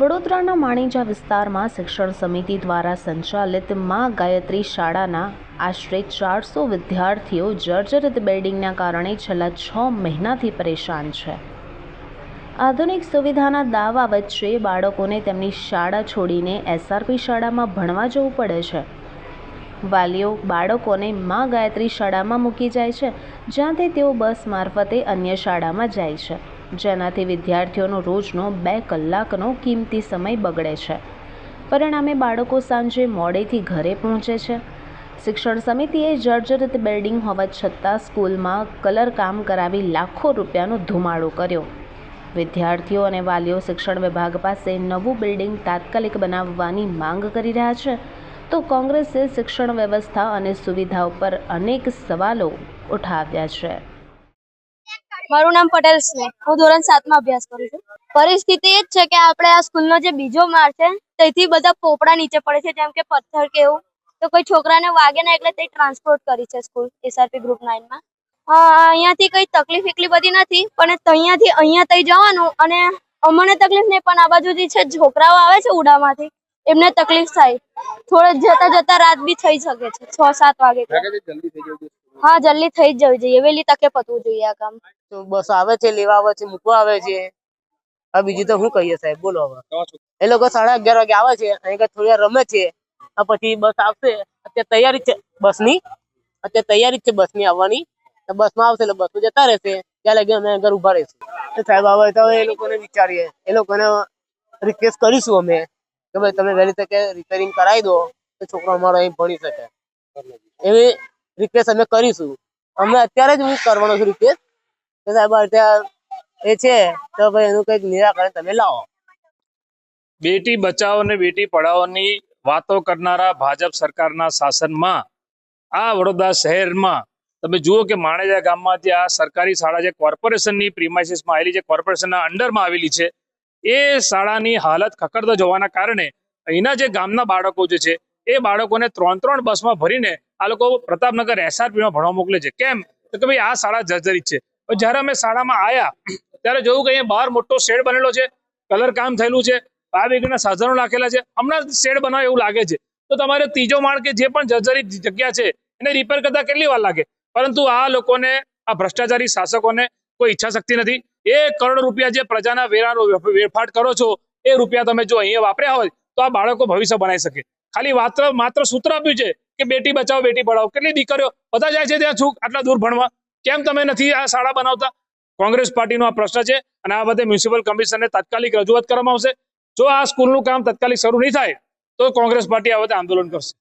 વડોદરાના માણીજા વિસ્તારમાં શિક્ષણ સમિતિ દ્વારા સંચાલિત મા ગાયત્રી શાળાના આશરે ચારસો વિદ્યાર્થીઓ જર્જરિત બિલ્ડિંગના કારણે છેલ્લા છ મહિનાથી પરેશાન છે. આધુનિક સુવિધાના દાવા વચ્ચે બાળકોને તેમની શાળા છોડીને એસઆરપી શાળામાં ભણવા જવું પડે છે. વાલીઓ બાળકોને મા ગાયત્રી શાળામાં મૂકી જાય છે, જ્યાંથી તેઓ બસ મારફતે અન્ય શાળામાં જાય છે. જેનાથી વિદ્યાર્થીઓનો રોજનો બે કલાકનો કિંમતી સમય બગડે છે. પરિણામે બાળકો સાંજે મોડેથી ઘરે પહોંચે છે. શિક્ષણ સમિતિએ જર્જરિત બિલ્ડિંગ હોવા છતાં સ્કૂલમાં કલર કામ કરાવી લાખો રૂપિયાનો ધુમાડો કર્યો. વિદ્યાર્થીઓ અને વાલીઓ શિક્ષણ વિભાગ પાસે નવું બિલ્ડિંગ તાત્કાલિક બનાવવાની માંગ કરી રહ્યા છે. તો કોંગ્રેસે શિક્ષણ વ્યવસ્થા અને સુવિધાઓ પર અનેક સવાલો ઉઠાવ્યા છે. મારું નામ પટેલ સ્નેહ હું ધોરણ સાતમાં અભ્યાસ કરું છું. પરિસ્થિતિ એ જ છે કે આપણે આ સ્કૂલનો જે બીજો માળ છે, તેથી બધા પોપડા નીચે પડે છે, જેમ કે પથ્થર કે એવું. તો કોઈ છોકરાને વાગે ના એટલે તે ટ્રાન્સપોર્ટ કરી છે સ્કૂલ એસઆરપી ગ્રુપ નાઇનમાં અહીંયાથી કઈ તકલીફ એટલી બધી નથી, પણ અહીંયાથી અહીંયા તઈ જવાનું અને અમને તકલીફ નહીં, પણ આ બાજુ જે છે છોકરાઓ આવે છે ઉડામાંથી, એમને તકલીફ થાય. થોડે જતા જતા રાત બી થઈ શકે છે, છ સાત વાગે. હા, જલ્દી થઈ જ જવી જોઈએ. વહેલી તકે પતવું જોઈએ આ કામ. તો બસ આવે છે, લેવા આવે છે, મૂકવા આવે છે. હવે બીજું તો શું કહીએ સાહેબ? બોલો હવે. એ લોકો સાડા અગિયાર વાગે આવે છે, અહીં થોડી રમે છે. આ પછી બસ આવશે. અત્યારે તૈયારી છે છે બસની. અત્યારે તૈયારી છે છે બસની આવવાની. બસમાં આવશે એટલે બસ જતા રહેશે. ત્યાં લગી અમે આગળ ઊભા રહીશું. સાહેબ, હવે તો એ લોકોને વિચારીએ. એ લોકોને રિક્વેસ્ટ કરીશું અમે. કે ભાઈ, તમે વહેલી તકે રિપેરિંગ કરાવી દો. તો છોકરો અમારો અહીં ભણી શકે. એવી રિક્વેસ્ટ અમે કરીશું. અમે અત્યારે જ હું કરવાનો છું રિક્વેસ્ટ સાહેબ અત્યારે એ છે, તો ભાઈ એનું કંઈક નિરાકરણ તમે લાવો. બેટી બચાવો અને બેટી પઢાઓની વાતો કરનારા ભાજપ સરકારના શાસનમાં, આ વડોદરા શહેરમાં, તમે જુઓ કે માણેજા ગામમાં જે આ સરકારી શાળા જે કોર્પોરેશનની પ્રિમાઇસીસમાં આવેલી છે, કોર્પોરેશનના અંડરમાં આવેલી છે, એ શાળાની હાલત ખકડતો જોવાના કારણે અહીંના જે ગામના બાળકો જે છે એ બાળકોને ત્રણ ત્રણ બસમાં ભરીને આ લોકો પ્રતાપનગર એસઆરપીમાં ભણવા મોકલે છે. કેમ? તો કે ભાઈ, આ શાળા જર્જરિત છે. જ્યારે અમે શાળામાં આવ્યા ત્યારે જોયું કે અહીંયા બહાર મોટો શેડ બનેલો છે, કલર કામ થયેલું છે, આ વેગના સાધનો રાખેલા છે. હમણાં શેડ બનાવે એવું લાગે છે. તો તમારે ત્રીજો માળ કે જે પણ જર્જરિત જગ્યા છે, એને રિપેર કરતા કેટલી વાર લાગે? પરંતુ આ લોકોને, આ ભ્રષ્ટાચારી શાસકોને કોઈ ઈચ્છા શક્તિ નથી. એક કરોડ રૂપિયા જે પ્રજાના વેરાનો વેરફાટ કરો છો, એ રૂપિયા તમે જો અહીંયા વાપર્યા હોય, તો આ બાળકો ભવિષ્ય બનાવી શકે. ખાલી માત્ર સૂત્ર આપ્યું છે કે બેટી બચાવો, બેટી પઢાવો. કેટલી દીકરીઓ બધા જાય છે ત્યાં છૂક, આટલા દૂર ભણવા. કેમ તમે નથી આ શાળા બનાવતા? કોંગ્રેસ પાર્ટીનો આ પ્રશ્ન છે અને આ બધે મ્યુનિસિપલ કમિશનને તાત્કાલિક રજૂઆત કરવામાં આવશે. જો આ સ્કૂલનું કામ તાત્કાલિક શરૂ નહીં થાય, તો કોંગ્રેસ પાર્ટી આ વખતે આંદોલન કરશે.